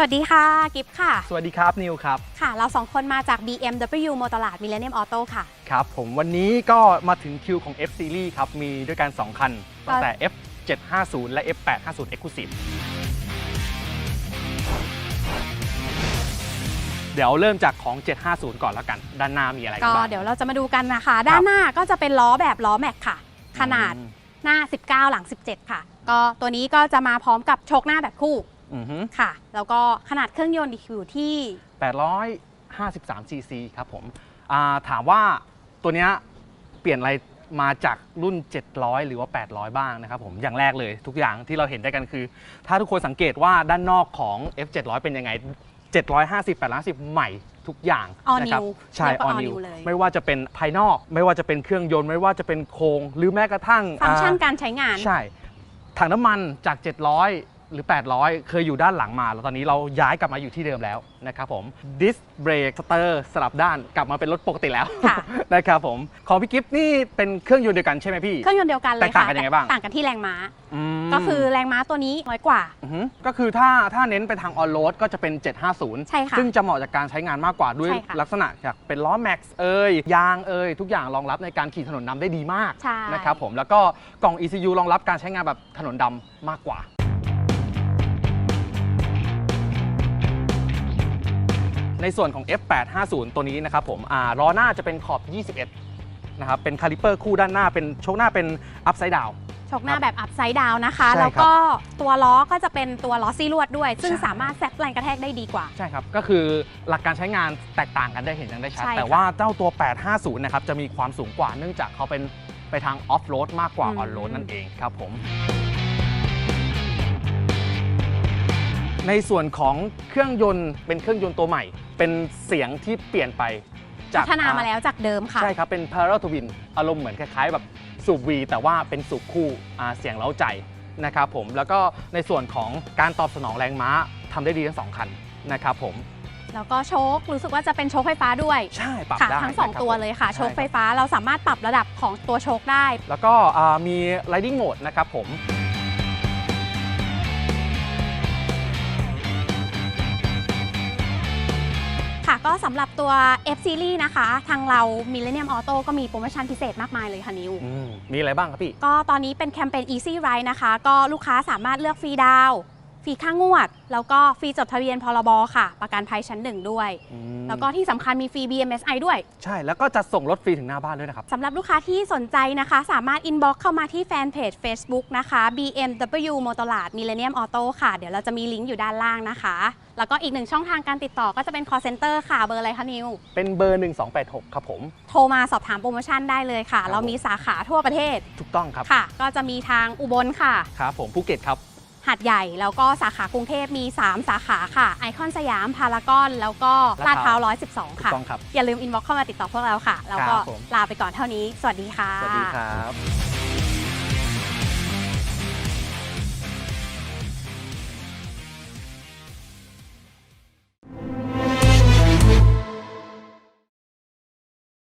วัสดีค่ะ กิฟค่ะ สวัสดีครับ นิวครับ ค่ะ เราสองคนมาจาก BMW โมตลาด Millennium Auto ค่ะ ครับ ผมวันนี้ก็มาถึงคิวของ F Series ครับ มีด้วยกัน 2 คัน ตั้งแต่ F 750และ F 850 Exclusive เดี๋ยวเริ่มจากของ 750 ก่อนแล้วกัน ด้านหน้ามีอะไรก็บ้างเดี๋ยวเราจะมาดูกันนะคะ ด้านหน้าก็จะเป็นล้อแบบล้อแม็กค่ะ ขนาดอืมหน้า 19 หลัง 17 ค่ะ ก็ตัวนี้ก็จะมาพร้อมกับโชคหน้าแบบคู่ อือฮึค่ะ แล้วก็ขนาดเครื่องยนต์อยู่ที่ 853 cc ครับผมอ่าถามว่าตัวเนี้ยเปลี่ยนอะไรมาจากรุ่น 700 หรือว่า 800 บ้างนะครับผม อย่างแรกเลยทุกอย่างที่เราเห็นได้กันคือ ถ้าทุกคนสังเกตว่าด้านนอกของ F700 เป็นยังไง 750 850 ใหม่ทุกอย่าง All นะครับ new ใช่ เรียกว่า all all new new เลย ไม่ว่าจะเป็นภายนอก ไม่ว่าจะเป็นเครื่องยนต์ ไม่ว่าจะเป็นโครง หรือแม้กระทั่งฟังก์ชันอ่า การใช้งาน ใช่ ถังน้ำมันจาก 700 หรือ 800 เคยอยู่ด้านหลังมา แล้วตอนนี้เราย้ายกลับมาอยู่ที่เดิมแล้วนะครับผมดิสเบรกสเตอร์สลับด้านกลับมาเป็นรถปกติแล้วค่ะนะครับผมของพี่กิฟต์นี่เป็นเครื่องยนต์เดียวกันใช่ไหมพี่ เครื่องยนต์เดียวกันเลยแตกต่างค่ะกันยังไงบ้างต่างกันที่แรงม้ามก็คือแรงม้าตัวนี้น้อยกว่าอหือก็คือถ้าถ้าเน้นไปทางออนโรดก็จะเป็น 750 ใช่ค่ะซึ่งจะเหมาะจากการใช้งานมากกว่าด้วยใช่ค่ะลักษณะจากเป็นล้อแม็กซ์เอ่ยยางเอ่ยทุกอย่างรองรับในการขี่ถนนดำได้ดีมากใช่นะครับผมแล้วก็กล่อง ECU รองรับการใช้งานแบบถนนดำมากกว่า ในส่วนของ F850 ตัวนี้นะครับผมอ่าล้อหน้าจะเป็นขอบ 21 นะครับ เป็นคาลิเปอร์คู่ด้านหน้า เป็นโชคหน้าเป็นอัพไซด์ดาวโชคหน้าแบบอัพไซด์ดาวนะคะใช่ครับแล้วก็ตัวล้อก็จะเป็นตัวล้อซี่ลวดด้วย ซึ่งใช่สามารถแซกแรงกระแทกได้ดีกว่า ใช่ครับ ก็คือหลักการใช้งานแตกต่างกันได้เห็นกันได้ชัดใช่ค่ะแต่ว่าเจ้าตัว 850 นะครับ จะมีความสูงกว่า เนื่องจากเขาเป็นไปทางออฟโรดมากกว่าอืมออนโรดนั่นเองครับผม ในส่วนของเครื่องยนต์เป็นเครื่องยนต์ตัวใหม่ เป็นเสียงที่เปลี่ยนไปจากพัฒนามาแล้วจากเดิมค่ะ ใช่ครับ เป็น parallel twin อารมณ์เหมือนคล้ายๆ แบบสูบ V แต่ว่าเป็นสูบคู่อ่าเสียงเล้าใจนะครับผมแล้วก็ในส่วนของการตอบสนองแรงม้าทำได้ดีทั้งสองคันนะครับผม แล้วก็โชครู้สึกว่าจะเป็นโชคไฟฟ้าด้วยใช่ปรับค่ะได้ทั้งสองนะครับตัวผมเลยค่ะใช่โชคไฟครับฟ้าเราสามารถปรับระดับของตัวโชคได้ แล้วก็อ่ามี riding mode นะครับผม ค่ะ ก็สำหรับตัว F Series นะคะ ทางเรา Millennium Auto ก็มีโปรโมชั่นพิเศษมากมายเลยค่ะนิว อืมมีอะไรบ้างครับพี่ ก็ตอนนี้เป็นแคมเปญ Easy Ride นะคะ ก็ลูกค้าสามารถเลือกฟรีดาวน์ ฟรีค่างวด แล้วก็ฟรีจดทะเบียนพรบค่ะ ประกันภัยชั้นหนึ่งด้วย อืมแล้วก็ที่สำคัญมีฟรี BMSI ด้วยใช่แล้วก็จะส่งรถฟรีถึงหน้าบ้านด้วยนะครับ สำหรับลูกค้าที่สนใจนะคะ สามารถ inbox เข้ามาที่แฟนเพจ Facebook นะคะ BMW โมตลาด Millennium Auto ค่ะ เดี๋ยวเราจะมีลิงก์อยู่ด้านล่างนะคะ แล้วก็อีกหนึ่งช่องทางการติดต่อก็จะเป็น call center ค่ะเบอร์อะไรคะนิว เป็นเบอร์ 1286 ครับผม โทรมาสอบถามโปรโมชั่นได้เลยค่ะ ครับ เรามีสาขาทั่วประเทศถูกต้องครับ ค่ะ ก็จะมีทางอุบลค่ะ ครับผมภูเก็ตครับ หัดใหญ่แล้วก็สาขากรุงเทพมี 3 สาขาค่ะ ไอคอนสยามพารากอนแล้วก็ลาลาดดพพร้าร้าวว112ถูกค่ะต้องครับอย่าลืม inbox เข้ามาติดต่อพวกเราค่ะ แล้วก็ครับผม ลาไปก่อนเท่านี้ สวัสดีค่ะ สวัสดีครับ